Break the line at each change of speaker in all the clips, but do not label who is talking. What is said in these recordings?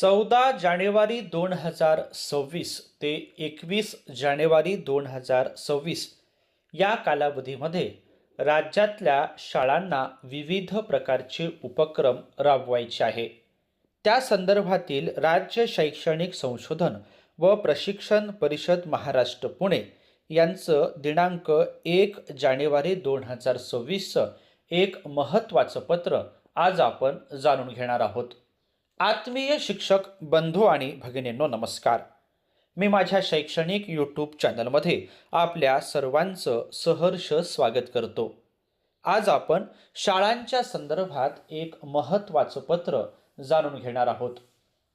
चौदा जानेवारी दोन हजार सव्वीस ते एकवीस जानेवारी दोन हजार सव्वीस या कालावधीमध्ये राज्यातल्या शाळांना विविध प्रकारचे उपक्रम राबवायचे आहे. त्या संदर्भातील राज्य शैक्षणिक संशोधन व प्रशिक्षण परिषद महाराष्ट्र पुणे यांचं दिनांक एक जानेवारी दोन हजार सव्वीसचं एक महत्त्वाचं पत्र आज आपण जाणून घेणार आहोत. आत्मीय शिक्षक बंधू आणि भगिनींनो नमस्कार. मी माझ्या शैक्षणिक यूट्यूब चॅनलमध्ये आपल्या सर्वांचं सहर्ष स्वागत करतो. आज आपण शाळांच्या संदर्भात एक महत्त्वाचं पत्र जाणून घेणार आहोत.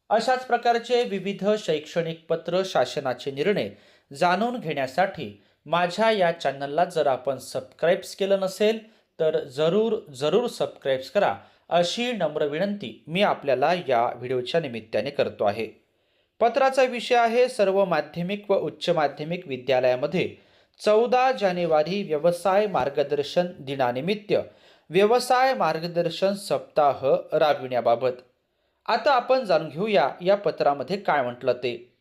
अशाच प्रकारचे विविध शैक्षणिक पत्र शासनाचे निर्णय जाणून घेण्यासाठी माझ्या या चॅनलला जर आपण सबस्क्राईब्स केलं नसेल तर जरूर जरूर सबस्क्राईब्स करा. अशी नम्र विनंती मी आपल्याला या व्हिडिओच्या निमित्ताने करतो आहे. पत्राचा विषय आहे सर्व माध्यमिक व उच्च माध्यमिक विद्यालयामध्ये चौदा जानेवारी व्यवसाय मार्गदर्शन दिनानिमित्त व्यवसाय मार्गदर्शन सप्ताह राबविण्याबाबत. आता आपण जाणून घेऊया या पत्रामध्ये काय म्हटलं ते.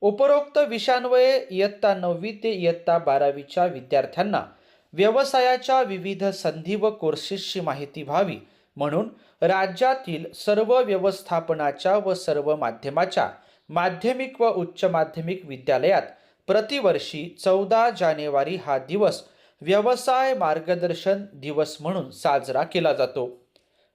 उपरोक्त विषयान्वये इयत्ता नववी ते इयत्ता बारावीच्या विद्यार्थ्यांना व्यवसायाच्या विविध संधी व कोर्सेसची माहिती व्हावी म्हणून राज्यातील सर्व व्यवस्थापनाच्या व सर्व माध्यमाच्या माध्यमिक व उच्च माध्यमिक विद्यालयात प्रतिवर्षी चौदा जानेवारी हा दिवस व्यवसाय मार्गदर्शन दिवस म्हणून साजरा केला जातो.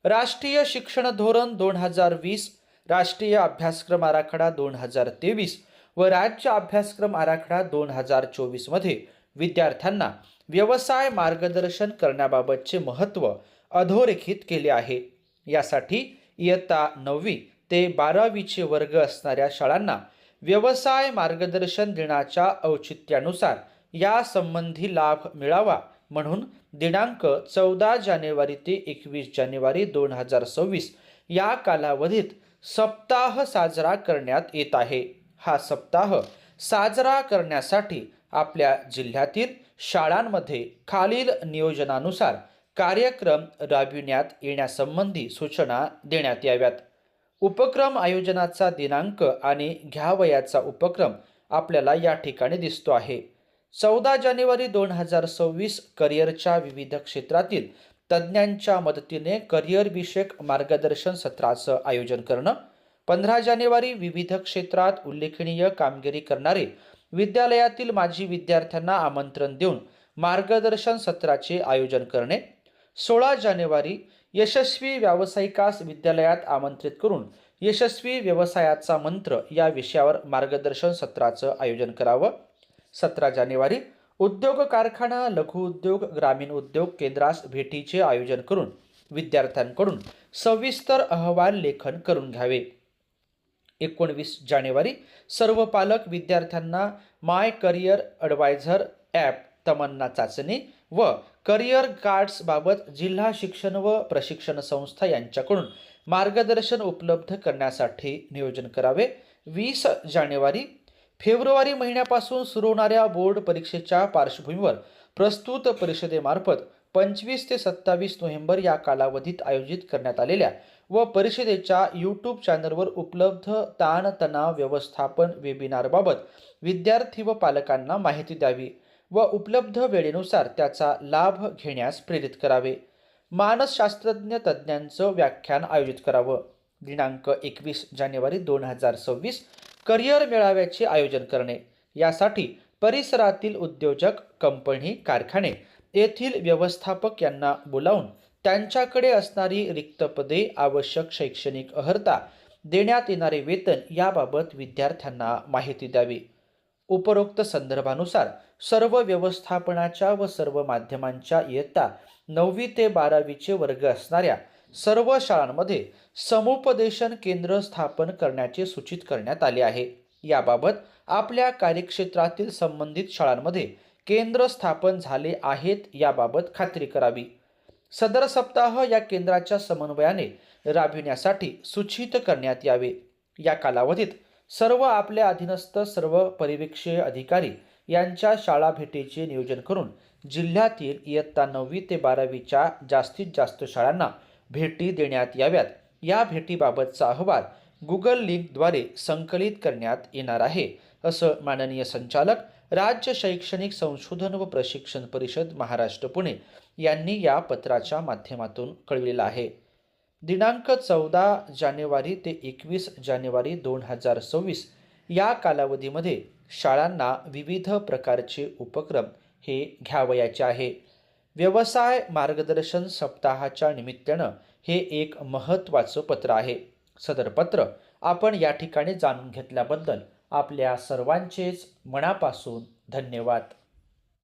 राष्ट्रीय शिक्षण धोरण दोन हजार वीस राष्ट्रीय अभ्यासक्रम आराखडा दोन हजार तेवीस व राज्य अभ्यासक्रम आराखडा दोन हजार चोवीसमध्ये विद्यार्थ्यांना व्यवसाय मार्गदर्शन करण्याबाबतचे महत्त्व अधोरेखित केले आहे. यासाठी इयत्ता नववी ते बारावीचे वर्ग असणाऱ्या शाळांना व्यवसाय मार्गदर्शन दिनाच्या औचित्यानुसार या संबंधी लाभ मिळावा म्हणून दिनांक चौदा जानेवारी ते एकवीस जानेवारी दोन हजार सव्वीस या कालावधीत सप्ताह साजरा करण्यात येत आहे. हा सप्ताह साजरा करण्यासाठी आपल्या जिल्ह्यातील शाळांमध्ये खालील नियोजनानुसार कार्यक्रम राबविण्यात येण्यासंबंधी सूचना देण्यात याव्यात. उपक्रम आयोजनाचा दिनांक आणि घ्यावयाचा उपक्रम आपल्याला या ठिकाणी दिसतो आहे. चौदा जानेवारी दोन हजार सव्वीस करिअरच्या विविध क्षेत्रातील तज्ज्ञांच्या मदतीने करिअरविषयक मार्गदर्शन सत्राचं आयोजन करणं पंधरा जानेवारी विविध क्षेत्रात उल्लेखनीय कामगिरी करणारे विद्यालयातील माजी विद्यार्थ्यांना आमंत्रण देऊन मार्गदर्शन सत्राचे आयोजन करणे सोळा जानेवारी यशस्वी व्यावसायिकास विद्यालयात आमंत्रित करून यशस्वी व्यवसायाचा मंत्र या विषयावर मार्गदर्शन सत्राचं आयोजन करावं. सतरा जानेवारी उद्योग कारखाना लघु उद्योग ग्रामीण उद्योग केंद्रास भेटीचे आयोजन करून विद्यार्थ्यांकडून सविस्तर अहवाल लेखन करून घ्यावे. एकोणवीस जानेवारी सर्व पालक विद्यार्थ्यांना my career adviser app Tamanna चाचणी व करिअर कार्ड्सबाबत जिल्हा शिक्षण व प्रशिक्षण संस्था यांच्याकडून मार्गदर्शन उपलब्ध करण्यासाठी नियोजन करावे. वीस जानेवारी फेब्रुवारी महिन्यापासून सुरू होणाऱ्या बोर्ड परीक्षेच्या पार्श्वभूमीवर प्रस्तुत परिषदेमार्फत पंचवीस ते सत्तावीस नोव्हेंबर या कालावधीत आयोजित करण्यात आलेल्या व परिषदेच्या यूट्यूब चॅनलवर उपलब्ध ताणतणाव व्यवस्थापन वेबिनारबाबत विद्यार्थी व पालकांना माहिती द्यावी. व उपलब्ध वेळेनुसार त्याचा लाभ घेण्यास प्रेरित करावे. मानसशास्त्रज्ञ तज्ज्ञांचं व्याख्यान आयोजित करावं. दिनांक एकवीस जानेवारी दोन हजार सव्वीस करिअर मेळाव्याचे आयोजन करणे. यासाठी परिसरातील उद्योजक कंपनी कारखाने येथील व्यवस्थापक यांना बोलावून त्यांच्याकडे असणारी रिक्त पदे आवश्यक शैक्षणिक अर्हता देण्यात येणारे वेतन याबाबत विद्यार्थ्यांना माहिती द्यावी. उपरोक्त संदर्भानुसार सर्व व्यवस्थापनाच्या व सर्व माध्यमांच्या इयत्ता नववी ते बारावीचे वर्ग असणाऱ्या सर्व शाळांमध्ये समुपदेशन केंद्र स्थापन करण्याचे सूचित करण्यात आले आहे. याबाबत आपल्या कार्यक्षेत्रातील संबंधित शाळांमध्ये केंद्र स्थापन झाले आहेत याबाबत खात्री करावी. सदर सप्ताह या केंद्राच्या समन्वयाने राबविण्यासाठी सूचित करण्यात यावे. या कालावधीत सर्व आपल्या अधीनस्थ सर्व परिवेक्षीय अधिकारी यांच्या शाळा भेटीचे नियोजन करून जिल्ह्यातील इयत्ता नववी ते बारावीच्या जास्तीत जास्त शाळांना भेटी देण्यात याव्यात. या भेटीबाबतचा अहवाल गुगल लिंकद्वारे संकलित करण्यात येणार आहे असं माननीय संचालक राज्य शैक्षणिक संशोधन व प्रशिक्षण परिषद महाराष्ट्र पुणे यांनी या पत्राच्या माध्यमातून कळविलेलं आहे. दिनांक चौदा जानेवारी ते एकवीस जानेवारी दोन हजार सव्वीस या कालावधीमध्ये शाळांना विविध प्रकारचे उपक्रम हे घ्यावयाचे आहे. व्यवसाय मार्गदर्शन सप्ताहाच्या निमित्तानं हे एक महत्त्वाचं पत्र आहे. सदर पत्र आपण या ठिकाणी जाणून घेतल्याबद्दल आपल्या सर्वांचेच मनापासून धन्यवाद.